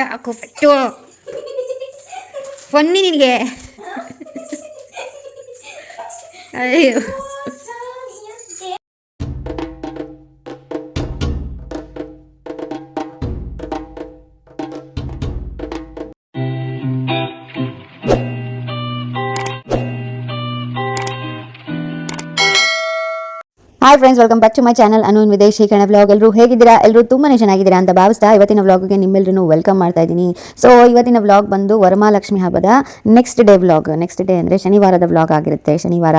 ಸಾಕು ಪಟ್ಟು ಬನ್ನಿ ನಿನಗೆ. ಅಯ್ಯೋ. Friends welcome back to my channel Anu ವಿದೇಶಿ ಕಣ ವ್ಲಾಗ್ ಎಲ್ಲರೂ ಹೇಗಿದ್ದೀರಾ? ಎಲ್ಲರೂ ತುಂಬಾ ಚೆನ್ನಾಗಿದ್ದೀರಾ ಅಂತ ಭಾವಿಸ್ತಾ ಇವತ್ತಿನ ವ್ಲಾಗ್ಗೆ ನಿಮ್ಮೆಲ್ಲರೂ ವೆಲ್ಕಮ್ ಮಾಡ್ತಾ ಇದ್ದೀನಿ. ಸೊ ಇವತ್ತಿನ ವ್ಲಾಗ್ ಬಂದು ವರಮಹಾಲಕ್ಷ್ಮಿ ಹಬ್ಬದ next day vlog next day ಅಂದರೆ ಶನಿವಾರದ ವ್ಲಾಗ್ ಆಗಿರುತ್ತೆ. ಶನಿವಾರ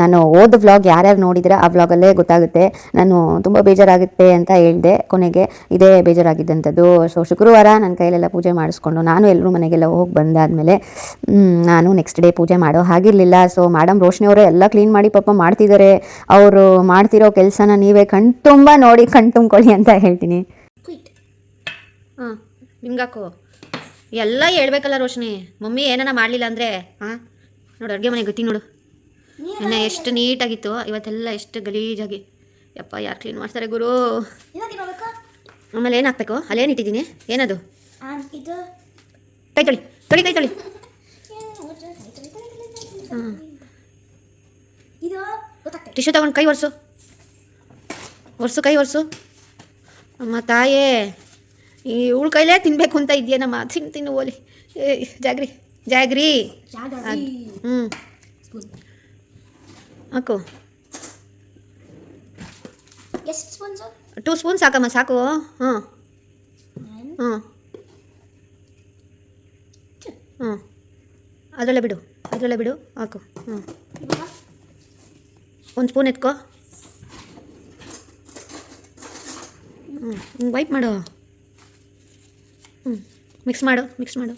ನಾನು ಓದ್ ವ್ಲಾಗ್ ಯಾರ್ಯಾರು ನೋಡಿದ್ರೆ, ಆ ವ್ಲಾಗಲ್ಲೇ ಗೊತ್ತಾಗುತ್ತೆ. ನಾನು ತುಂಬ ಬೇಜಾರಾಗುತ್ತೆ ಅಂತ ಹೇಳಿದೆ. ಕೊನೆಗೆ ಇದೇ ಬೇಜಾರಾಗಿದ್ದಂಥದ್ದು. ಸೊ ಶುಕ್ರವಾರ ನನ್ನ ಕೈಲೆಲ್ಲ ಪೂಜೆ ಮಾಡಿಸ್ಕೊಂಡು ನಾನು ಎಲ್ಲರೂ ಮನೆಗೆಲ್ಲ ಹೋಗಿ ಬಂದಾದಮೇಲೆ ನಾನು ನೆಕ್ಸ್ಟ್ ಡೇ ಪೂಜೆ ಮಾಡೋ ಹಾಗಿರಲಿಲ್ಲ. ಸೊ ಮೇಡಮ್ ರೋಶ್ನಿ ಅವರೇ ಎಲ್ಲ ಕ್ಲೀನ್ ಮಾಡಿ ಪಾಪ ಮಾಡ್ತಿದ್ದಾರೆ. ಅವರು ಮಾಡ್ತಿರೋ ಕೆಲಸನ ನೀವೇ ಕಣ್ತುಂಬ ನೋಡಿ ಕಣ್ತುಂಬ್ಕೊಳ್ಳಿ ಅಂತ ಹೇಳ್ತೀನಿ. ಹಾಂ ನಿಮ್ಗಾಕು. ಎಲ್ಲ ಹೇಳ್ಬೇಕಲ್ಲ ರೋಶ್ನಿ ಮಮ್ಮಿ ಏನಾನ ಮಾಡಲಿಲ್ಲ ಅಂದರೆ ಹಾಂ ನೋಡು ಅಡುಗೆ ಮನೆ ಗೊತ್ತಿ ನೋಡು. ಇನ್ನು ಎಷ್ಟು ನೀಟಾಗಿತ್ತು ಇವತ್ತೆಲ್ಲ ಎಷ್ಟು ಗಲೀಜಾಗಿ. ಯಪ್ಪ ಯಾರು ಕ್ಲೀನ್ ಮಾಡ್ತಾರೆ ಗುರು? ಆಮೇಲೆ ಏನು ಹಾಕ್ಬೇಕು ಅಲ್ಲೇನು ಇಟ್ಟಿದ್ದೀನಿ? ಏನದು? ಇದು ಕೈ ತೊಳಿ ತೊಳಿ ಕೈ ತೊಳಿ ಹಾಂ ಇದು ಗೊತ್ತಾಗ್ತದೆ ಟಿಶ್ಯೂ ತಗೊಂಡು ಕೈ ಒರೆಸು. ಒರೆಸು ಕೈ ಒರೆಸು. ಅಮ್ಮ ತಾಯೇ ಈ ಇವಳ ಕೈಲೇ ತಿನ್ಬೇಕು ಅಂತ ಇದೆಯೇನಮ್ಮ ತಿನ್ನು ತಿನ್ನು ಓಲಿ. ಏ ಜಾಗ್ರಿ ಜಾಗ್ರಿ. ಹ್ಞೂ ಹಾಕು. ಟೂ ಸ್ಪೂನ್ ಸಾಕಮ್ಮ ಸಾಕು. ಹಾಂ ಹಾಂ ಹ್ಞೂ ಅದರಲ್ಲೇ ಬಿಡು ಅದರಲ್ಲೇ ಬಿಡು ಹಾಕು. ಹ್ಞೂ ಒಂದು ಸ್ಪೂನ್ ಎತ್ಕೋ. ಹ್ಞೂ ವೈಪ್ ಮಾಡು. ಹ್ಞೂ ಮಿಕ್ಸ್ ಮಾಡು ಮಿಕ್ಸ್ ಮಾಡು.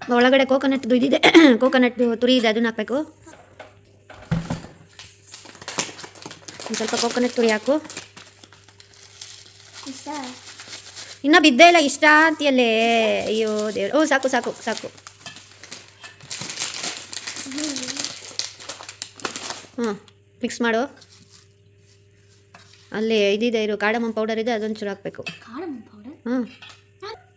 ಒಳಗಡೆ ಕೋಕೋನಟ್ದು ಇದಿದೆ. ಕೋಕೋನಟ್ ತುರಿ ಇದೆ ಅದನ್ನ ಹಾಕಬೇಕು. ಒಂದು ಸ್ವಲ್ಪ ಕೋಕೋನಟ್ ತುರಿ ಹಾಕು. ಇನ್ನೂ ಬಿದ್ದೇ ಇಲ್ಲ ಇಷ್ಟ ಅಂತೀಯಲ್ಲೇ ಅಯ್ಯೋ ದೇವ್ರು. ಓ ಸಾಕು ಸಾಕು ಸಾಕು. ಹ್ಞೂ ಮಿಕ್ಸ್ ಮಾಡು. ಅಲ್ಲಿ ಇದಿದೆ ಇರು. ಕಾಡಮ್ಮ ಪೌಡರ್ ಇದೆ ಅದೊಂದು ಚೂರು ಹಾಕಬೇಕು. ಹ್ಞೂ ಪೌಡರ್ ಹಾಂ.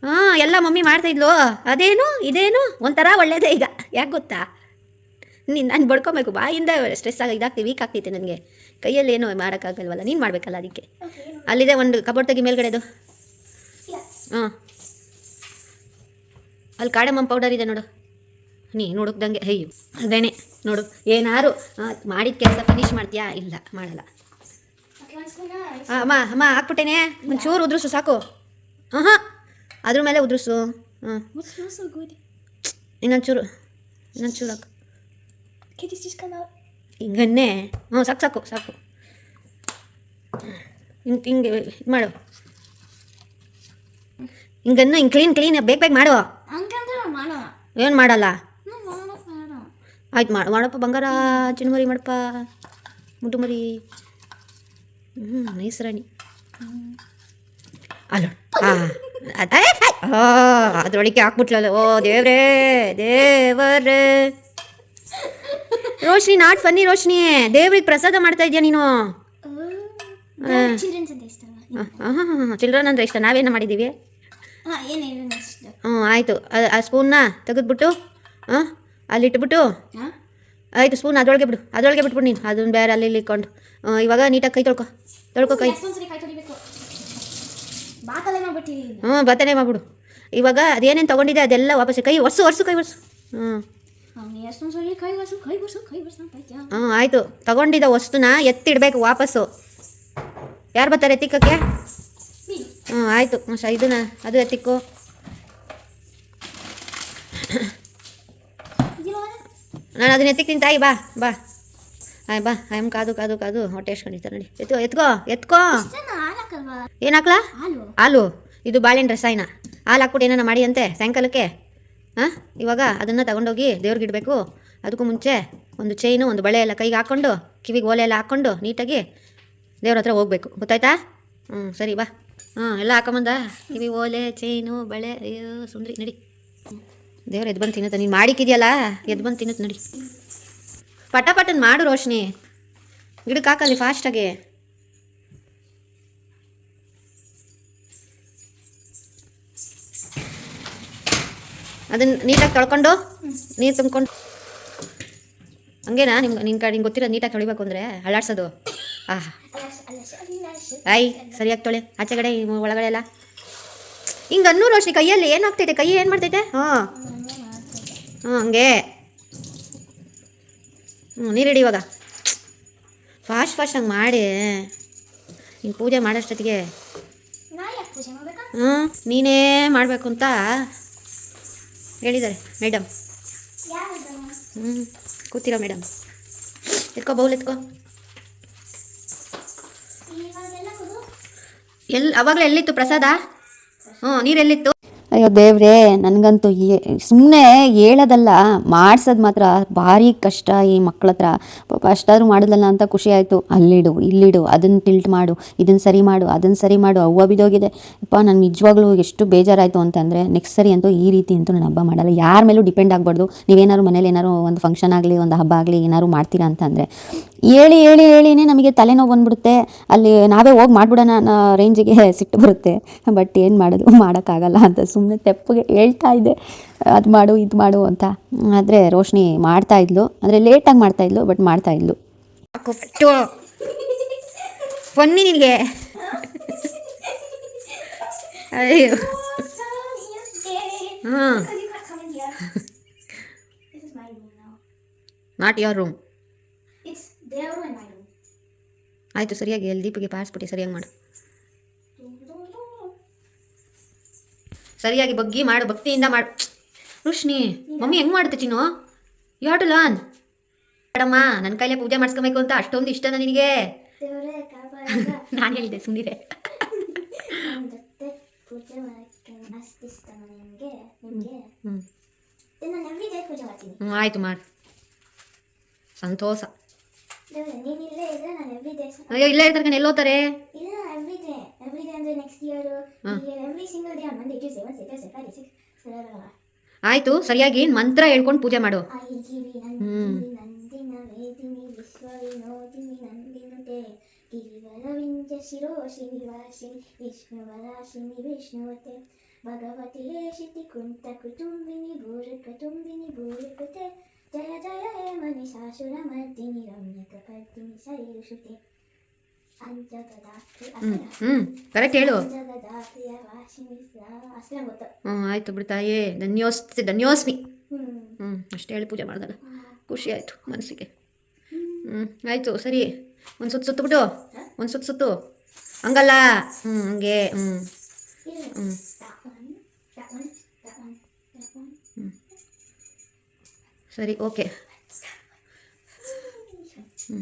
ಹಾಂ ಎಲ್ಲ ಮಮ್ಮಿ ಮಾಡ್ತಾ ಇದ್ಲು. ಅದೇನು ಇದೇನು? ಒಂಥರ ಒಳ್ಳೇದೇ ಈಗ. ಯಾಕೆ ಗೊತ್ತಾ? ನೀನು ನಾನು ಬಡ್ಕೊಬೇಕು. ಬಾಯಿಂದ ಸ್ಟ್ರೆಸ್ ಆಗಿ ಇದಾಗ್ತೀವಿ ವೀಕ್ ಆಗ್ತೈತೆ ನನಗೆ. ಕೈಯಲ್ಲಿ ಏನು ಮಾಡೋಕ್ಕಾಗಲ್ವಲ್ಲ. ನೀನು ಮಾಡಬೇಕಲ್ಲ ಅದಕ್ಕೆ. ಅಲ್ಲಿದೆ ಒಂದು ಕಬೋರ್ಡ್ ತೆಗಿ ಮೇಲ್ಗಡೆದು. ಹಾಂ. ಅಲ್ಲಿ ಕಾಡಮ್ಮ ಪೌಡರ್ ಇದೆ ನೋಡು. ನೀ ನೋಡೋಕ್ದಂಗೆ ಅಯ್ಯೋ ಅದೇನೆ ನೋಡು. ಏನಾರು ಮಾಡಿದ ಕೆಲಸ ಫಿನಿಶ್ ಮಾಡ್ತೀಯಾ? ಇಲ್ಲ ಮಾಡಲ್ಲ. ಅಮ್ಮ ಅಮ್ಮ ಹಾಕ್ಬಿಟ್ಟೇನೆ. ಒಂಚೂರು ಉದುರಿಸು ಸಾಕು. ಹಾಂ ಹಾಂ ಅದ್ರ ಮೇಲೆ ಉದುರಿಸು. ಹಾಂ ಇನ್ನೊಂಚೂರು ಇನ್ನೊಂಚೂರು ಹಾಕು. ಹಿಂಗನ್ನೇ ಹ್ಞೂ ಸಾಕು ಸಾಕು ಸಾಕು. ಹಿಂಗೆ ಹಿಂಗೆ ಇದು ಮಾಡು. ಹಿಂಗನ್ನು ಹಿಂಗೆ ಕ್ಲೀನ್ ಕ್ಲೀನ್ ಬೇಗ ಬೇಗ ಮಾಡು. ಏನು ಮಾಡಲ್ಲ? ಆಯ್ತು ಮಾಡು ಮಾಡಪ್ಪ ಬಂಗಾರ ಚಿನ್ಮರಿ ಮಾಡಪ್ಪ ಮುದ್ದು ಮರಿ. ಹ್ಞೂ ನೈಸ್ ರಾಣಿ. ಅಲ್ಲ ಹಾಂ ಅದ್ರೊಳಗೆ ಹಾಕ್ಬಿಟ್ಲಲ್ಲ. ಓ ದೇವ್ರೇ ದೇವರೇ. Roshni not funny Roshni. ದೇವ್ರಿಗೆ ಪ್ರಸಾದ ಮಾಡ್ತಾ ಇದೆಯಾ ನೀನು? ಚಿಲ್ಡ್ರನ್ ಅಂದ್ರೆ ಇಷ್ಟ. ನಾವೇನು ಮಾಡಿದ್ದೀವಿ ಹ್ಞೂ ಆಯಿತು. ಆ ಸ್ಪೂನ್ನ ತೆಗೆದ್ಬಿಟ್ಟು ಹಾಂ ಅಲ್ಲಿ ಇಟ್ಬಿಟ್ಟು ಹಾಂ? ಆಯಿತು ಸ್ಪೂನ್ ಅದರೊಳಗೆ ಬಿಡು ಅದರೊಳಗೆ ಬಿಟ್ಬಿಡು ನೀನು. ಅದನ್ನ ಬೇರೆ ಅಲ್ಲಿ ಇಲ್ಲಿ ಇಟ್ಕೊಂಡು ಇವಾಗ ನೀಟಾಗಿ ಕೈ ತೊಳ್ಕೊ ತೊಳ್ಕೊ ಕೈ. ಹ್ಞೂ ಬತ್ತನೆ ಮಾಡ್ಬಿಡು. ಇವಾಗ ಅದೇನೇನು ತೊಗೊಂಡಿದೆ ಅದೆಲ್ಲ ವಾಪಸ್ ಕೈ ಒರ್ಸು ಒರ್ಸು ಕೈ ಒರ್ಸು. ಹ್ಞೂ ಹ್ಞೂ ಆಯಿತು? ತಗೊಂಡಿದ್ದ ವಸ್ತುನ ಎತ್ತಿಡ್ಬೇಕು ವಾಪಸ್ಸು. ಯಾರು ಬರ್ತಾರೆ ಎತ್ತಿಕ್ಕಕ್ಕೆ ಹ್ಞೂ ಆಯಿತು. ಇದನ್ನ ಅದು ಎತ್ತಿಕ್ಕು. ನಾನು ಅದನ್ನ ಎತ್ತಿಕ್ತೀನಿ ತಾಯಿ ಬಾ ಬಾ. ಆಯ್ ಬಾ. ಆಯಮ್ ಕಾದು ಕಾದು ಕಾದು. ಹೊಟ್ಟೆ ಎಷ್ಕೊಂಡಿರ್ತಾರೆ ನೋಡಿ. ಎತ್ಕೋ ಎತ್ಕೋ ಎತ್ಕೋ. ಏನು ಹಾಕ್ಲಾ? ಹಾಲು. ಹಾಲು. ಇದು ಬಾಳೆಹಣ್ಣು ರಸಾಯನ. ಹಾಲು ಹಾಕ್ಬಿಟ್ಟು ಏನಾನ ಮಾಡಿ ಅಂತೆ ಸಾಯಂಕಾಲಕ್ಕೆ. ಹಾಂ? ಇವಾಗ ಅದನ್ನು ತಗೊಂಡೋಗಿ ದೇವ್ರಿಗೆ ಇಡಬೇಕು. ಅದಕ್ಕೂ ಮುಂಚೆ ಒಂದು ಚೈನು ಒಂದು ಬಳೆ ಎಲ್ಲ ಕೈಗೆ ಹಾಕ್ಕೊಂಡು ಕಿವಿಗೆ ಓಲೆ ಎಲ್ಲ ಹಾಕ್ಕೊಂಡು ನೀಟಾಗಿ ದೇವ್ರ ಹತ್ರ ಹೋಗ್ಬೇಕು. ಗೊತ್ತಾಯ್ತಾ? ಹ್ಞೂ ಸರಿ ಬಾ. ಹಾಂ ಎಲ್ಲ ಹಾಕೊಂಬಂದ. ಕಿವಿ ಓಲೆ ಚೈನು ಬಳೆ. ಅಯ್ಯೋ ಸುಂದ್ರಿ. ನಡಿ. ದೇವ್ರ ಎದ್ಬಂದು ತಿನ್ನುತ್ತ. ನೀನು ಮಾಡಿಕ್ಕಿದೆಯಲ್ಲ ಎದ್ಬಂದು ತಿನ್ನುತ್ತೆ ನೋಡಿ. ಪಟ ಪಟನ್ ಮಾಡು ರೋಶ್ನಿ. ಗಿಡಕ್ಕೆ ಹಾಕಲ್ಲಿ ಫಾಸ್ಟಾಗಿ ಅದನ್ನ ನೀಟಾಗಿ ತೊಳ್ಕೊಂಡು ನೀರು ತುಂಬ್ಕೊಂಡು. ಹಂಗೇನಾ? ನಿಮ್ಗೆ ನಿನ್ನ ಕಡೆ ನಿಂಗೆ ಗೊತ್ತಿರೋ ನೀಟಾಗಿ ತೊಳಿಬೇಕು ಅಂದರೆ ಅಳಾಡ್ಸೋದು ಆಹಾ. ಆಯ್ ಸರಿಯಾಗಿ ತೊಳೆ. ಆಚೆಗಡೆ ಒಳಗಡೆ ಎಲ್ಲ. ಹಿಂಗೆ ಅನ್ನೂ ರೋಶ್ನಿ ಕೈಯಲ್ಲಿ ಏನಾಗ್ತೈತೆ? ಕೈ ಏನು ಮಾಡ್ತೈತೆ? ಹಾಂ. ಹಾಂ ಹಂಗೆ. ಹ್ಞೂ ನೀರಿಡಿ ಇವಾಗ. ಫಾಸ್ಟ್ ಫಾಸ್ಟ್ ಹಂಗೆ ಮಾಡಿ. ಹಿಂಗೆ ಪೂಜೆ ಮಾಡೋಷ್ಟೊತ್ತಿಗೆ. ಹ್ಞೂ ನೀನೇ ಮಾಡಬೇಕು ಅಂತ ಹೇಳಿದ್ದಾರೆ ಮೇಡಮ್ ಹ್ಞೂ ಕೂತಿರೋ ಮೇಡಮ್ ಎತ್ಕೋ ಬೌಲ್ ಎತ್ಕೋ. ಎಲ್ಲಿ ಅವಾಗಲೇ ಎಲ್ಲಿತ್ತು ಪ್ರಸಾದ? ಹ್ಞೂ ನೀರ್ ಎಲ್ಲಿತ್ತು ಅಯ್ಯೋ ದೇವ್ರೇ, ನನಗಂತೂ ಸುಮ್ಮನೆ ಹೇಳೋದಲ್ಲ, ಮಾಡ್ಸೋದು ಮಾತ್ರ, ಭಾರಿ ಕಷ್ಟ ಈ ಮಕ್ಳ ಹತ್ರ ಪಾಪ ಅಷ್ಟಾದ್ರೂ ಮಾಡಿದ್ಲಲ್ಲ ಅಂತ ಖುಷಿ ಆಯಿತು. ಅಲ್ಲಿಡು, ಇಲ್ಲಿಡು ಅದನ್ನು ಟಿಲ್ಟ್ ಮಾಡು ಇದನ್ನು ಸರಿ ಮಾಡು ಅದನ್ನು ಸರಿ ಮಾಡು, ಅವ್ವ ಬಿದೋಗಿದೆ ಅಪ್ಪ ನಾನು ನಿಜವಾಗ್ಲೂ ಎಷ್ಟು ಬೇಜಾರಾಯಿತು ಅಂತಂದರೆ ನೆಕ್ಸ್ಟ್ ಸರಿ ಅಂತೂ ಈ ರೀತಿ ಅಂತೂ ನಾನು ಹಬ್ಬ ಮಾಡಲ್ಲ. ಯಾರ ಮೇಲೂ ಡಿಪೆಂಡ್ ಆಗಬಾರ್ದು. ನೀವೇನಾದ್ರು ಮನೇಲಿ ಏನಾದ್ರು ಒಂದು ಫಂಕ್ಷನ್ ಆಗಲಿ, ಒಂದು ಹಬ್ಬ ಆಗಲಿ, ಏನಾದ್ರು ಮಾಡ್ತೀರಾ ಅಂತಂದರೆ ಹೇಳಿ ಹೇಳಿ, ಹೇಳಿನೇ ನಮಗೆ ತಲೆನೋವು ಬಂದ್ಬಿಡುತ್ತೆ. ಅಲ್ಲಿ ನಾವೇ ಹೋಗಿ ಮಾಡಿಬಿಡೋಣ ರೇಂಜಿಗೆ ಸಿಟ್ಟು ಬರುತ್ತೆ. ಬಟ್ ಏನು ಮಾಡೋದು, ಮಾಡೋಕ್ಕಾಗಲ್ಲ ಅಂತ ಸುಮ್ಮನೆ ತೆಪ್ಪಗೆ ಹೇಳ್ತಾ ಇದ್ದೆ ಅದು ಮಾಡು ಇದು ಮಾಡು ಅಂತ. ಆದರೆ ರೋಶ್ನಿ ಮಾಡ್ತಾ ಇದ್ಲು. ಅಂದರೆ ಲೇಟಾಗಿ ಮಾಡ್ತಾ ಇದ್ಲು ಬಟ್ ಮಾಡ್ತಾ ಇದ್ಲು. ನಿನಗೆ ಅಯ್ಯೋ. ಹಾಂ. Not your room It's their room and my room. ಆಯಿತು ಸರಿಯಾಗಿ ಎಲ್ಲಿ ದೀಪಿಗೆ ಪಾರಿಸ್ಬಿಟ್ಟು ಸರಿಯಾಗಿ ಮಾಡು. ಸರಿಯಾಗಿ ಬಗ್ಗಿ ಮಾಡು ಭಕ್ತಿಯಿಂದ ಮಾಡು. ರುಷ್ಣಿ ಮಮ್ಮಿ ಹೆಂಗ್ ಮಾಡುತ್ತೆ ಚಿನ್ನು? ಯು ಟು ಲರ್ನ್ ಮೇಡಮ್ಮ ನನ್ನ ಕೈಲೇ ಪೂಜೆ ಮಾಡಿಸ್ಕೊಬೇಕು ಅಂತ ಅಷ್ಟೊಂದು ಇಷ್ಟನ ನಿನಗೆ? ನಾನು ಹೇಳಿದೆ ಸುಮ್ಮನೆ ಆಯ್ತು ಮಾಡು. ಸಂತೋಷ. ಅಯ್ಯೋ ಇಲ್ಲೇ ಇರ್ತಾರೆ ಎಲ್ಲೋತಾರೆ ಆಯಿತು ಸರಿಯಾಗಿ ಮಂತ್ರ ಹೇಳ್ಕೊಂಡು ಪೂಜೆ ಮಾಡು. ಹ್ಮ್. ನಂದಿನಿ ನಂದಿನ ವೇದಿನಿ ವಿಶ್ವ ವಿನೋದಿನಿ ನಂದಿನುತೆ. ಗಿರಿವರವಿಂಜ ಶಿರೋಶಿನಿ ವಾಸಿನಿ ವಿಷ್ಣುವರಾಶಿನಿ ವಿಷ್ಣುವತೆ. ಭಗವತಿ ಶಿತಿ ಕುಂತ ಕುಟುಂಬಿನಿ ಭೂರಕ ತುಂಬಿನಿ ಭೂರಕತೆ ಜಯ ಜಯ ಹೇ ಮನಿಷಾಸುರ ಮರ್ದಿನಿ ರಮ್ಯಕ ಪರ್ದಿನಿ ಸರಿ ಅಂಜಗದಾತ್ರಿ ಹ್ಞೂ ಹ್ಞೂ ಕರೆಕ್ಟ್ ಹೇಳು ಹ್ಞೂ ಆಯಿತು ಬಿಡ್ತಾಯೇ ಧನ್ಯೋಸ್ತಿ ಧನ್ಯೋಸ್ಮಿ. ಹ್ಞೂ ಅಷ್ಟೇ ಹೇಳಿ ಪೂಜೆ ಮಾಡ್ದಲ್ಲ ಖುಷಿ ಆಯಿತು ಮನಸ್ಸಿಗೆ. ಹ್ಞೂ ಆಯಿತು, ಸರಿ. ಒಂದು ಸುತ್ತು ಸುತ್ತಬಿಟ್ಟು ಒಂದು ಸುತ್ತು ಸುತ್ತು. ಹಂಗಲ್ಲ. ಹ್ಞೂ ಹಂಗೆ. ಹ್ಞೂ ಹ್ಞೂ. ಸರಿ, ಓಕೆ. ಹ್ಞೂ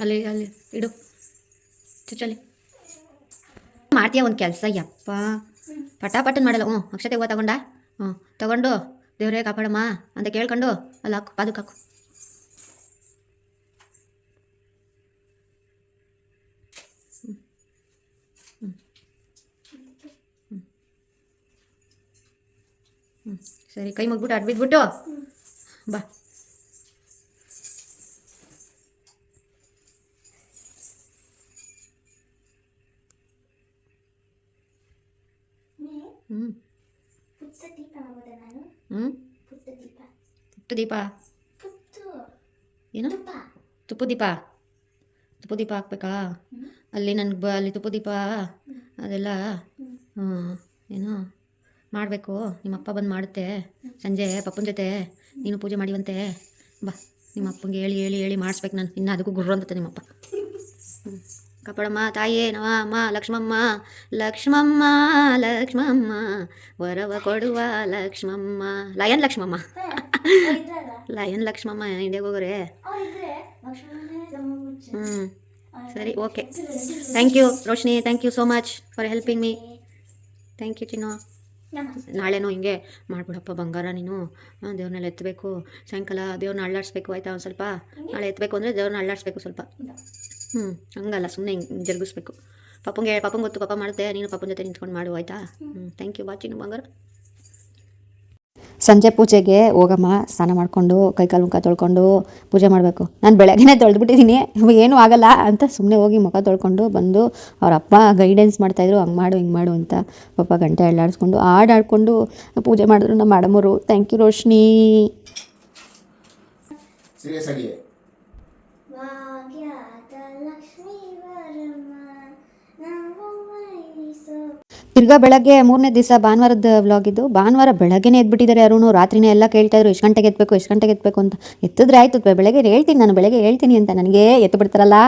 ಅಲ್ಲಿ ಅಲ್ಲಿ, ಇಡು. ಚುಚ್ಚಲ್ಲಿ ಮಾಡ್ತೀಯ ಒಂದು ಕೆಲಸ ಯಪ್ಪ ಪಟಾಪಟನ್ ಮಾಡಲ್ಲ ಹ್ಞೂ ಅಕ್ಷತೆ ಹೂವು ತಗೊಂಡ ಹ್ಞೂ ತಗೊಂಡು ದೇವರೇ ಕಾಪಾಡಮ್ಮ ಅಂತ ಕೇಳ್ಕೊಂಡು ಅಲ್ಲಿ ಹಾಕು ಪಾದಕ್ಕೆ ಹಾಕು ಹ್ಞೂ ಸರಿ ಕೈ ಮುಗ್ಬಿಟ್ಟು ಅಡ್ಬಿದ್ಬಿಟ್ಟು ಬಾ ಹ್ಞೂ ಪುಟ್ಟ ದೀಪ ಮಾಡೋದ ನಾನು? ಹ್ಞೂ ಪುಟ್ಟ ದೀಪ ತುಪ್ಪ ದೀಪ ಪುಟ್ಟು ಏನು? ತುಪ್ಪ. ತುಪ್ಪ ದೀಪ ತುಪ್ಪ ದೀಪ ಹಾಕ್ಬೇಕಾ ಅಲ್ಲಿ ನನಗೆ ಬ ಅಲ್ಲಿ ತುಪ್ಪ ದೀಪ ಅದೆಲ್ಲ ಹ್ಞೂ ಏನು? ಮಾಡಬೇಕು. ನಿಮ್ಮ ಅಪ್ಪ ಬಂದು ಮಾಡುತ್ತೆ. ಸಂಜೆ ಪಪ್ಪನ ಜೊತೆ. ನೀನು ಪೂಜೆ ಮಾಡಿವಂತೆ. ಬಾ ನಿಮ್ಮ ಅಪ್ಪಂಗೆ ಹೇಳಿ ಹೇಳಿ ಹೇಳಿ ಮಾಡಿಸ್ಬೇಕು ನಾನು. ಇನ್ನೂ ಅದಕ್ಕೂ ಗುರ್ರು ಅಂತ ನಿಮ್ಮಪ್ಪ. ಹ್ಞೂ ಕಾಪಾಡಮ್ಮ ತಾಯೇ ನವ ಅಮ್ಮ ಲಕ್ಷ್ಮಮ್ಮ ಲಕ್ಷ್ಮಮ್ಮ ಲಕ್ಷ್ಮಮ್ಮ ವರವ ಕೊಡುವ ಲಕ್ಷ್ಮಮ್ಮ ಲಯನ್ ಲಕ್ಷ್ಮಮ್ಮ. ಲಯನ್ ಲಕ್ಷ್ಮಮ್ಮ ಇಂಡಿಯಾಗೆ ಹೋಗೋರೆ. ಹ್ಞೂ ಸರಿ okay. Thank you Roshni thank you so much for helping me thank you Chinnu. ನಾಳೆನೂ ಹಿಂಗೆ ಮಾಡ್ಬಿಡಪ್ಪ ಬಂಗಾರ ನೀನು. ದೇವ್ರನ್ನೆಲ್ಲ ಎತ್ತಬೇಕು ಸಾಯಂಕಾಲ ದೇವ್ರನ್ನ ಅಳ್ಳಾಡಿಸ್ಬೇಕು ಆಯ್ತಾ ಒಂದು ಸ್ವಲ್ಪ? ನಾಳೆ ಎತ್ತಬೇಕು ಅಂದರೆ ದೇವ್ರನ್ನ ಅಳ್ಳಾಡಿಸ್ಬೇಕು ಸ್ವಲ್ಪ. ಹ್ಞೂ ಹಂಗಲ್ಲ ಸುಮ್ಮನೆ ಹಿಂಗೆ ಜರುಗಿಸ್ಬೇಕು. ಪಾಪಂಗೆ ಪಾಪಂಗೆ ಗೊತ್ತು ಪಪ್ಪ ಮಾಡುತ್ತೆ ನೀನು ಪಪ್ಪನ ಜೊತೆ ನಿಂತ್ಕೊಂಡು ಮಾಡು ಆಯಿತಾ? ಹ್ಞೂ ಥ್ಯಾಂಕ್ ಯು ವಾಚಿಂಗ್ ಬಂಗಾರ. ಸಂಜೆ ಪೂಜೆಗೆ ಹೋಗಮ್ಮ ಸ್ನಾನ ಮಾಡಿಕೊಂಡು ಕೈಕಾಲು ಮುಖ ತೊಳ್ಕೊಂಡು ಪೂಜೆ ಮಾಡಬೇಕು. ನಾನು ಬೆಳಗ್ಗೆನೇ ತೊಳೆದ್ಬಿಟ್ಟಿದ್ದೀನಿ ಏನೂ ಆಗಲ್ಲ ಅಂತ ಸುಮ್ಮನೆ ಹೋಗಿ ಮುಖ ತೊಳ್ಕೊಂಡು ಬಂದು ಅವ್ರ ಅಪ್ಪ ಗೈಡೆನ್ಸ್ ಮಾಡ್ತಾಯಿದ್ರು ಹಂಗೆ ಮಾಡು ಹಿಂಗೆ ಮಾಡು ಅಂತ ಪಾಪ ಗಂಟೆ ಎಳ್ಳಾಡಿಸ್ಕೊಂಡು ಹಾಡಾಡ್ಕೊಂಡು ಪೂಜೆ ಮಾಡಿದ್ರು ನಮ್ಮ ಮೇಡಮರು ಥ್ಯಾಂಕ್ ಯು ರೋಶ್ನಿ. ಸೀರಿಯಸ್ ಆಗಿ ಭಾಗ್ಯದ ಲಕ್ಷ್ಮೀ ವರಮ ನಾವು ಮೈಸೋ ತಿರ್ಗಾ ಬೆಳಗ್ಗೆ ಮೂರನೇ ದಿವಸ ಭಾನುವಾರದ ವ್ಲಾಗ್ ಇದು. ಭಾನುವಾರ ಬೆಳಗ್ಗೆನೇ ಎದ್ಬಿಟ್ಟಿದ್ದಾರೆ ಅರುಣು. ರಾತ್ರಿನೇ ಎಲ್ಲ ಕೇಳ್ತಾ ಇದ್ರು, ಎಷ್ಟು ಗಂಟೆಗೆ ಎತ್ತಬೇಕು ಎಷ್ಟು ಗಂಟೆಗೆ ಎತ್ತಬೇಕು ಅಂತ. ಎತ್ತಿದ್ರೆ ಆಯ್ತು ಬೆಳಗ್ಗೆ ಹೇಳ್ತೀನಿ ನಾನು, ಬೆಳಗ್ಗೆ ಹೇಳ್ತೀನಿ ಅಂತ. ನನಗೆ ಎತ್ತು ಬಿಡ್ತಾರಲ್ಲ,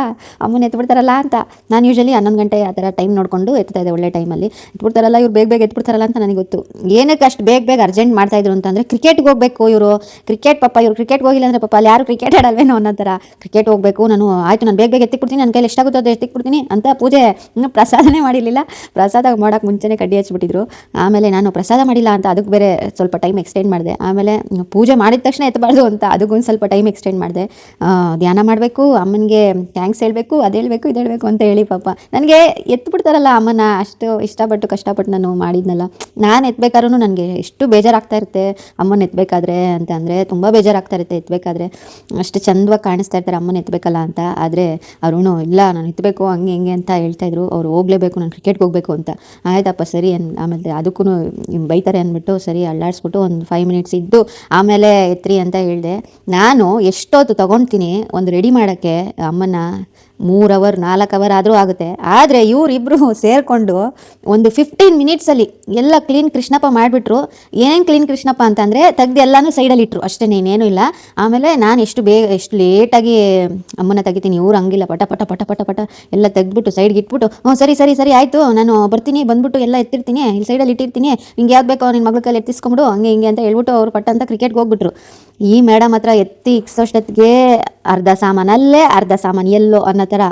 ಅಮ್ಮನ ಎತ್ತು ಬಿಡ್ತಾರಲ್ಲ ಅಂತ. ನಾನು ಯೂಶಲಿ ಹನ್ನೊಂದು ಗಂಟೆ ಆ ಥರ ಟೈಮ್ ನೋಡಿಕೊಂಡು ಎತ್ತಾ ಇದೆ ಒಳ್ಳೆ ಟೈಮಲ್ಲಿ ಎತ್ಬಿಡ್ತಾರಲ್ಲ ಇವ್ರು ಬೇಗ ಬೇಗ ಎತ್ಬಿಡ್ತಾರಲ್ಲ ಅಂತ ನನಗೆ ಗೊತ್ತು. ಏನಕ್ಕೆ ಅಷ್ಟು ಬೇಗ ಬೇಗ ಅರ್ಜೆಂಟ್ ಮಾಡ್ತಾ ಇದ್ರು ಅಂತಂದರೆ ಕ್ರಿಕೆಟ್ಗೆ ಹೋಗಬೇಕು ಇವರು. ಕ್ರಿಕೆಟ್ ಪಾಪ, ಇವ್ರು ಕ್ರಿಕೆಟ್ಗೆ ಹೋಗಿಲ್ಲ ಅಂದರೆ ಪಾಪ ಅಲ್ಲಿ ಯಾರು ಕ್ರಿಕೆಟ್ ಆಡಲ್ವೇನೋ ಅನ್ನೋ ಥರ ಕ್ರಿಕೆಟ್ ಹೋಗಬೇಕು, ನಾನು ಆಯಿತು, ನಾನು ಬೇಗ ಬೇಗ ಎತ್ತಿಕ್ಬಿಡ್ತೀನಿ ನನ್ನ ಕೈಲಿ ಎಷ್ಟಾಗುತ್ತೋ ಅದು ಎತ್ತಿಕ್ಬಿಡ್ತೀನಿ ಅಂತ ಪೂಜೆ ಇನ್ನೂ ಪ್ರಸಾದನೇ ಮಾಡಿರಲಿಲ್ಲ. ಪ್ರಸಾದ ಮಾಡೋಕೆ ಮುಂಚೆನೇ ಕಡ್ಡಿ ಹಚ್ಚಿಬಿಟ್ಟಿದ್ರು ಆಮೇಲೆ ನಾನು ಪ್ರಸಾದ ಮಾಡಿಲ್ಲ ಅಂತ ಅದಕ್ಕೆ ಬೇರೆ ಸ್ವಲ್ಪ ಟೈಮ್ ಎಕ್ಸ್ಟೆಂಡ್ ಮಾಡಿದೆ. ಆಮೇಲೆ ಪೂಜೆ ಮಾಡಿದ ತಕ್ಷಣ ಎತ್ತಬಾರ್ದು ಅಂತ ಅದಕ್ಕೊಂದು ಸ್ವಲ್ಪ ಟೈಮ್ ಎಕ್ಸ್ಟೆಂಡ್ ಮಾಡಿದೆ. ಧ್ಯಾನ ಮಾಡಬೇಕು, ಅಮ್ಮನಿಗೆ ಥ್ಯಾಂಕ್ಸ್ ಹೇಳಬೇಕು, ಅದು ಹೇಳಬೇಕು, ಇದು ಹೇಳಬೇಕು ಅಂತ ಹೇಳಿ ಪಾಪ. ನನಗೆ ಎತ್ಬಿಡ್ತಾರಲ್ಲ ಅಮ್ಮನ, ಅಷ್ಟು ಇಷ್ಟಪಟ್ಟು, ಕಷ್ಟಪಟ್ಟು ನಾನು ಮಾಡಿದ್ನಲ್ಲ. ನಾನು ಎತ್ಬೇಕಾದ್ರೂ ನನಗೆ ಎಷ್ಟು ಬೇಜಾರಾಗ್ತಾ ಇರುತ್ತೆ. ಅಮ್ಮನ ಎತ್ತಬೇಕಾದ್ರೆ ಅಂತ ಅಂದರೆ ತುಂಬ ಬೇಜಾರಾಗ್ತಾ ಇರುತ್ತೆ ಎತ್ತಬೇಕಾದ್ರೆ ಅಷ್ಟು ಚಂದವಾಗಿ ಕಾಣಿಸ್ತಾ ಇರ್ತಾರೆ ಅಮ್ಮನ ಎತ್ತಬೇಕಲ್ಲ ಅಂತ. ಆದರೆ ಅರುಣು, ಇಲ್ಲ, ನಾನು ಎತ್ತಬೇಕು ಹಂಗೆ, ಹಿಂಗೆ ಅಂತ ಹೇಳ್ತಾಯಿದ್ರು ಅವ್ರು ಹೋಗಲೇಬೇಕು, ನಾನು ಕ್ರಿಕೆಟ್ಗೆ ಹೋಗಬೇಕು ಅಂತ. ಆಯ್ತಪ್ಪ ಸರಿ ಅನ್, ಆಮೇಲೆ ಅದಕ್ಕೂ ಬೈತಾರೆ ಅಂದ್ಬಿಟ್ಟು ಸರಿ ಅಳ್ಳಾಡಿಸ್ಬಿಟ್ಟು ಒಂದು ಫೈವ್ ಮಿನಿಟ್ಸ್ ಇದ್ದು ಆಮೇಲೆ ಎತ್ರಿ ಅಂತ ಹೇಳಿದೆ. ನಾನು ಎಷ್ಟೊತ್ತು ತೊಗೊಳ್ತೀನಿ ಒಂದು ರೆಡಿ ಮಾಡೋಕ್ಕೆ ಅಮ್ಮನ ಮೂರು ಅವರ್ ನಾಲ್ಕು ಅವರ್ ಆದರೂ ಆಗುತ್ತೆ. ಆದರೆ ಇವರಿಬ್ಬರು ಸೇರಿಕೊಂಡು ಒಂದು ಫಿಫ್ಟೀನ್ ಮಿನಿಟ್ಸಲ್ಲಿ ಎಲ್ಲ ಕ್ಲೀನ್ ಕೃಷ್ಣಪ್ಪ ಮಾಡಿಬಿಟ್ರು. ಏನೇನು ಕ್ಲೀನ್ ಕೃಷ್ಣಪ್ಪ ಅಂತಂದರೆ ತೆಗ್ದು ಎಲ್ಲಾನು ಸೈಡಲ್ಲಿ ಇಟ್ಟರು ಅಷ್ಟೇ ಇನ್ನೇನು ಇಲ್ಲ. ಆಮೇಲೆ ನಾನು ಎಷ್ಟು ಬೇಗ ಎಷ್ಟು ಲೇಟಾಗಿ ಅಮ್ಮನ ತೆಗಿತೀನಿ, ಇವ್ರು ಹಂಗಿಲ್ಲ. ಪಟ ಪಟ ಪಟ ಪಟ ಪಟ ಎಲ್ಲ ತೆಗ್ದ್ಬಿಟ್ಟು ಸೈಡ್ಗೆ ಇಟ್ಬಿಟ್ಟು, ಹ್ಞೂ, ಸರಿ ಸರಿ ಸರಿ, ಆಯಿತು. ನಾನು ಬರ್ತೀನಿ. ಬಂದ್ಬಿಟ್ಟು ಎಲ್ಲ ಎತ್ತಿರ್ತೀನಿ. ಇಲ್ಲಿ ಸೈಡಲ್ಲಿ ಇಟ್ಟಿರ್ತೀನಿ. ಹಿಂಗೆ ಯಾವ್ದು ಬೇಕೋ ನಿನ್ನ ಮಗಳ ಕೈಲಿ ಎತ್ತಿಸ್ಕೊಂಬಿಡು. ಹಂಗೆ, ಹಿಂಗೆ ಅಂತ ಹೇಳ್ಬಿಟ್ಟು ಅವ್ರು ಪಟ್ಟ ಅಂತ ಕ್ರಿಕೆಟ್ಗೆ ಹೋಗ್ಬಿಟ್ರು. ಈ ಮೇಡಮ್ ಹತ್ರ ಎತ್ತಿ ಇಕ್ಸೋಷ್ಟೊತ್ತಿಗೆ ಅರ್ಧ ಸಾಮಾನಲ್ಲೇ ಅರ್ಧ ಸಾಮಾನು ಎಲ್ಲೋ ಅನ್ನೋ ಥರ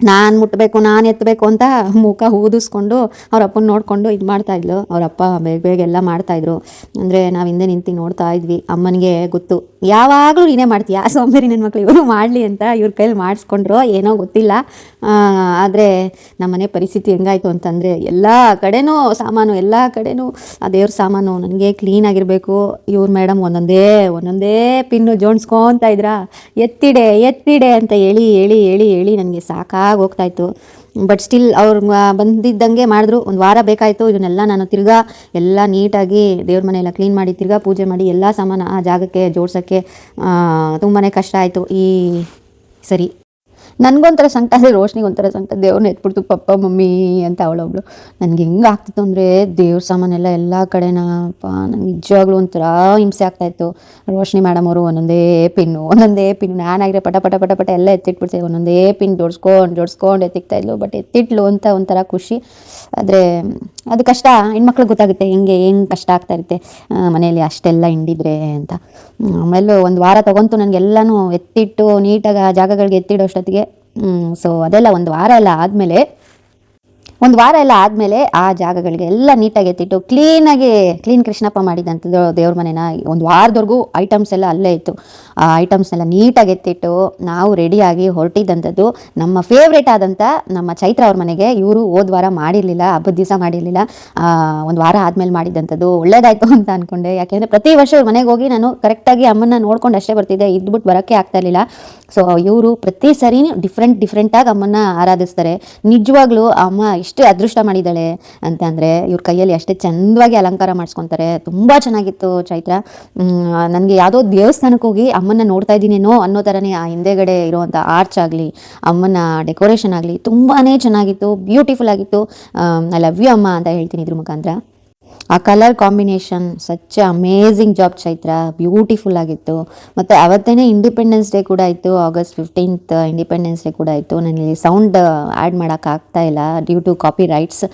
ನಾನು ಮುಟ್ಟಬೇಕು ನಾನು ಎತ್ತಬೇಕು ಅಂತ ಮುಖ ಹೂದಿಸ್ಕೊಂಡು ಅವ್ರ ಅಪ್ಪನ ನೋಡಿಕೊಂಡು ಇದು ಮಾಡ್ತಾಯಿದ್ಲು ಅವ್ರ ಅಪ್ಪ ಬೇಗ ಬೇಗ ಎಲ್ಲ ಮಾಡ್ತಾಯಿದ್ರು ಅಂದರೆ ನಾವು ಹಿಂದೆ ನಿಂತು ನೋಡ್ತಾ ಇದ್ವಿ. ಅಮ್ಮನಿಗೆ ಗೊತ್ತು. ಯಾವಾಗಲೂ ನೀನೇ ಮಾಡ್ತೀಯ? ಸೋಂಬೇರಿ ನನ್ನ ಮಕ್ಳು ಇವರು ಮಾಡಲಿ ಅಂತ ಇವ್ರ ಕೈಲಿ ಮಾಡಿಸ್ಕೊಂಡ್ರು. ಏನೋ ಗೊತ್ತಿಲ್ಲ. ಆದರೆ ನಮ್ಮನೆ ಪರಿಸ್ಥಿತಿ ಹೆಂಗಾಯ್ತು ಅಂತಂದರೆ ಎಲ್ಲ ಕಡೆನೂ ಸಾಮಾನು, ಎಲ್ಲ ಕಡೆನೂ ಆ ದೇವ್ರ ಸಾಮಾನು ನನಗೆ ಕ್ಲೀನಾಗಿರಬೇಕು ಇವ್ರ ಮೇಡಮ್ ಒಂದೊಂದೇ ಒಂದೊಂದೇ ಪಿನ್ನು ಜೋಡಿಸ್ಕೊತ ಇದ್ರಾ? ಎತ್ತಿಡೆ ಎತ್ತಿಡೆ ಅಂತ ಹೇಳಿ ಹೇಳಿ ಹೇಳಿ ಹೇಳಿ ನನಗೆ ಸಾಕಾಗಿ ಹೋಗ್ತಾಯಿತ್ತು ಬಟ್ ಸ್ಟಿಲ್ ಅವ್ರು ಬಂದಿದ್ದಂಗೆ ಮಾಡಿದ್ರು. ಒಂದು ವಾರ ಬೇಕಾಯಿತು. ಇದನ್ನೆಲ್ಲ ನಾನು ತಿರ್ಗಾ ಎಲ್ಲ ನೀಟಾಗಿ ದೇವ್ರ ಮನೆಯೆಲ್ಲ ಕ್ಲೀನ್ ಮಾಡಿ, ತಿರ್ಗಾ ಪೂಜೆ ಮಾಡಿ ಎಲ್ಲ ಸಾಮಾನು ಆ ಜಾಗಕ್ಕೆ ಜೋಡ್ಸೋಕ್ಕೆ ತುಂಬಾ ಕಷ್ಟ ಆಯಿತು ಈ ಸರಿ. ನನಗೊಂಥರ ಸಂಕಟ ಅಂದರೆ ರೋಷನಿಗೆ ಒಂಥರ ಸಂಕಟ ದೇವ್ರನ್ನ ಎತ್ಬಿಡ್ತು, ಪಪ್ಪ, ಮಮ್ಮಿ, ಅಂತ ಅವಳೊಬ್ಳು. ನನಗೆ ಹೆಂಗೆ ಆಗ್ತಿತ್ತು ಅಂದರೆ ದೇವ್ರ ಸಾಮಾನೆಲ್ಲ ಎಲ್ಲ ಕಡೆನಪ್ಪ ನಂಗೆ ನಿಜವಾಗ್ಲೂ ಒಂಥರ ಹಿಂಸೆ ಆಗ್ತಾಯಿತ್ತು ರೋಷನಿ ಮೇಡಮ್ ಅವರು ಒಂದೊಂದೇ ಪಿನ್ನು ಒಂದೊಂದೇ ಪಿನ್ ನಾನಾಗಿರೋ ಪಟ ಪಟ ಪಟ ಪಟ ಎಲ್ಲ ಎತ್ತಿಟ್ಬಿಡ್ತೀವಿ ಒಂದೊಂದೇ ಪಿನ್ ಜೋಡಿಸ್ಕೊಂಡು ಜೋಡಿಸ್ಕೊಂಡು ಎತ್ತಿಕ್ತಾ ಇದ್ಲು. ಬಟ್ ಎತ್ತಿಟ್ಲು ಅಂತ ಒಂಥರ ಖುಷಿ. ಆದರೆ, ಅದು ಕಷ್ಟ. ಹೆಣ್ಮಕ್ಳಿಗೆ ಗೊತ್ತಾಗುತ್ತೆ ಹೆಂಗೆ ಹೆಂಗೆ ಕಷ್ಟ ಆಗ್ತಾ ಇರುತ್ತೆ. ಮನೆಯಲ್ಲಿ ಅಷ್ಟೆಲ್ಲ ಹಿಂಡಿದ್ರೆ ಅಂತ. ಆಮೇಲೆ ಒಂದು ವಾರ ತಗೊಂತು ನನಗೆಲ್ಲನೂ ಎತ್ತಿಟ್ಟು ನೀಟಾಗಿ ಆ ಜಾಗಗಳಿಗೆ ಎತ್ತಿಡೋ ಅಷ್ಟೊತ್ತಿಗೆ ಸೊ ಅದೆಲ್ಲ ಒಂದು ವಾರ ಎಲ್ಲ ಆದಮೇಲೆ ಒಂದು ವಾರ ಎಲ್ಲ ಆದಮೇಲೆ ಆ ಜಾಗಗಳಿಗೆ ಎಲ್ಲ ನೀಟಾಗಿ ಎತ್ತಿಟ್ಟು ಕ್ಲೀನಾಗಿ ಕ್ಲೀನ್ ಕೃಷ್ಣಪ್ಪ ಮಾಡಿದಂಥದ್ದು ದೇವ್ರ ಮನೆನ ಒಂದು ವಾರದವರೆಗೂ ಐಟಮ್ಸ್ ಎಲ್ಲ ಅಲ್ಲೇ ಇತ್ತು. ಆ ಐಟಮ್ಸ್ ಎಲ್ಲ ನೀಟಾಗಿ ಎತ್ತಿಟ್ಟು ನಾವು ರೆಡಿಯಾಗಿ ಹೊರಟಿದ್ದಂಥದ್ದು ನಮ್ಮ ಫೇವ್ರೇಟ್ ಆದಂಥ ನಮ್ಮ ಚೈತ್ರ ಅವ್ರ ಮನೆಗೆ. ಇವರು ಹೋದ ವಾರ ಮಾಡಿರಲಿಲ್ಲ, ಹಬ್ಬದ ದಿವಸ ಮಾಡಿರಲಿಲ್ಲ. ಒಂದು ವಾರ ಆದಮೇಲೆ ಮಾಡಿದ್ದಂಥದ್ದು ಒಳ್ಳೇದಾಯ್ತು ಅಂತ ಅಂದ್ಕೊಂಡೆ ಯಾಕೆಂದರೆ ಪ್ರತಿ ವರ್ಷ ಮನೆಗೆ ಹೋಗಿ ನಾನು ಕರೆಕ್ಟಾಗಿ ಅಮ್ಮನ ನೋಡ್ಕೊಂಡು ಅಷ್ಟೇ ಬರ್ತಿದ್ದೆ. ಇದ್ಬಿಟ್ಟು ಬರೋಕ್ಕೆ ಆಗ್ತಾ ಇರಲಿಲ್ಲ ಸೊ ಇವರು ಪ್ರತಿ ಸರಿ ಡಿಫ್ರೆಂಟ್ ಡಿಫ್ರೆಂಟಾಗಿ ಅಮ್ಮನ ಆರಾಧಿಸ್ತಾರೆ. ನಿಜವಾಗ್ಲೂ ಅಮ್ಮ ಎಷ್ಟು ಅದೃಷ್ಟ ಮಾಡಿದ್ದಾಳೆ ಅಂತ ಅಂದರೆ ಇವ್ರ ಕೈಯಲ್ಲಿ ಅಷ್ಟೇ ಚಂದವಾಗಿ ಅಲಂಕಾರ ಮಾಡಿಸ್ಕೊತಾರೆ. ತುಂಬ ಚೆನ್ನಾಗಿತ್ತು ಚೈತ್ರ. ನನಗೆ ಯಾವುದೋ ದೇವಸ್ಥಾನಕ್ಕೆ ಹೋಗಿ ಅಮ್ಮನ ನೋಡ್ತಾ ಇದ್ದೀನೇನೋ ಅನ್ನೋ ಥರನೇ ಆ ಹಿಂದೆಗಡೆ ಇರುವಂಥ ಆರ್ಚ್ ಆಗಲಿ ಅಮ್ಮನ ಡೆಕೋರೇಷನ್ ಆಗಲಿ ತುಂಬಾ ಚೆನ್ನಾಗಿತ್ತು ಬ್ಯೂಟಿಫುಲ್ ಆಗಿತ್ತು. ಐ ಲವ್ ಯು ಅಮ್ಮ ಅಂತ ಹೇಳ್ತೀನಿ ಇದ್ರ ಮುಖಾಂತರ. ಆ colour combination such amazing job Chaitra. Beautiful ಆಗಿತ್ತು. ಮತ್ತು ಅವತ್ತೇ ಇಂಡಿಪೆಂಡೆನ್ಸ್ ಡೇ ಕೂಡ ಇತ್ತು. ಆಗಸ್ಟ್ ಫಿಫ್ಟೀನ್ತ್ ಇಂಡಿಪೆಂಡೆನ್ಸ್ ಡೇ ಕೂಡ ಇತ್ತು. ನನಗೆ ಸೌಂಡ್ ಆ್ಯಡ್ ಮಾಡೋಕ್ಕಾಗ್ತಾ ಇಲ್ಲ ಡ್ಯೂ ಟು ಕಾಪಿ ರೈಟ್ಸ್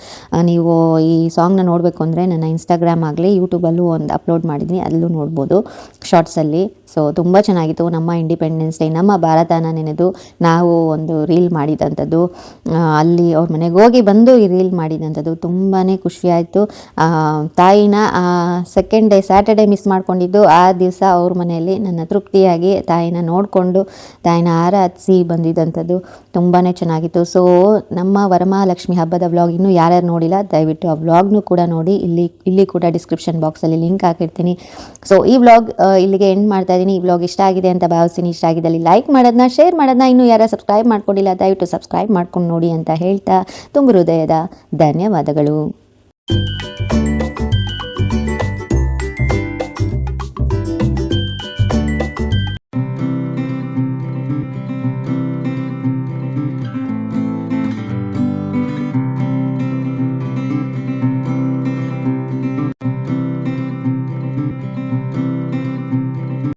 ನೀವು ಈ ಸಾಂಗ್ನ ನೋಡಬೇಕು ಅಂದರೆ ನನ್ನ ಇನ್ಸ್ಟಾಗ್ರಾಮ್ ಆಗಲಿ ಯೂಟ್ಯೂಬಲ್ಲೂ ಒಂದು ಅಪ್ಲೋಡ್ ಮಾಡಿದ್ದೀನಿ. ಅಲ್ಲೂ ನೋಡ್ಬೋದು ಶಾರ್ಟ್ಸಲ್ಲಿ ಸೊ ತುಂಬ ಚೆನ್ನಾಗಿತ್ತು. ನಮ್ಮ ಇಂಡಿಪೆಂಡೆನ್ಸ್ ಡೇ ನಮ್ಮ ಭಾರತನ ನೆನೆದು ನಾವು ಒಂದು ರೀಲ್ ಮಾಡಿದಂಥದ್ದು. ಅಲ್ಲಿ ಅವ್ರ ಮನೆಗೆ ಹೋಗಿ ಬಂದು ಈ ರೀಲ್ ಮಾಡಿದಂಥದ್ದು ತುಂಬಾ ಖುಷಿಯಾಯಿತು. ತಾಯಿನ ಸೆಕೆಂಡ್ ಡೇ ಸ್ಯಾಟರ್ಡೇ ಮಿಸ್ ಮಾಡ್ಕೊಂಡಿದ್ದು. ಆ ದಿವಸ ಅವ್ರ ಮನೆಯಲ್ಲಿ ನನ್ನ ತೃಪ್ತಿಯಾಗಿ ತಾಯಿನ ನೋಡಿಕೊಂಡು, ತಾಯಿನ ಆರಾಧಿಸಿ ಬಂದಿದ್ದಂಥದ್ದು ತುಂಬಾ ಚೆನ್ನಾಗಿತ್ತು. ಸೊ ನಮ್ಮ ವರಮಹಾಲಕ್ಷ್ಮಿ ಹಬ್ಬದ ವ್ಲಾಗ್ ಇನ್ನೂ ಯಾರ್ಯಾರು ನೋಡಿಲ್ಲ, ದಯವಿಟ್ಟು ಆ ವ್ಲಾಗ್ನು ಕೂಡ ನೋಡಿ. ಇಲ್ಲಿ ಇಲ್ಲಿ ಕೂಡ ಡಿಸ್ಕ್ರಿಪ್ಷನ್ ಬಾಕ್ಸಲ್ಲಿ ಲಿಂಕ್ ಹಾಕಿರ್ತೀನಿ. ಸೊ ಈ ವ್ಲಾಗ್ ಇಲ್ಲಿಗೆ ಎಂಡ್ ಮಾಡ್ತಾ ಇದ್ದೀನಿ ಈ ವ್ಲಾಗ್ ಇಷ್ಟ ಆಗಿದೆ ಅಂತ ಭಾವಿಸ್ತೀನಿ. ಇಷ್ಟ ಆಗಿದ್ದಲ್ಲಿ ಲೈಕ್ ಮಾಡೋದನ್ನ ಶೇರ್ ಮಾಡೋದನ್ನ ಇನ್ನೂ ಯಾರು ಸಬ್ಸ್ಕ್ರೈಬ್ ಮಾಡ್ಕೊಂಡಿಲ್ಲ, ದಯವಿಟ್ಟು ಸಬ್ಸ್ಕ್ರೈಬ್ ಮಾಡ್ಕೊಂಡು ನೋಡಿ ಅಂತ ಹೇಳ್ತಾ ತುಂಬ ಹೃದಯದ ಧನ್ಯವಾದಗಳು.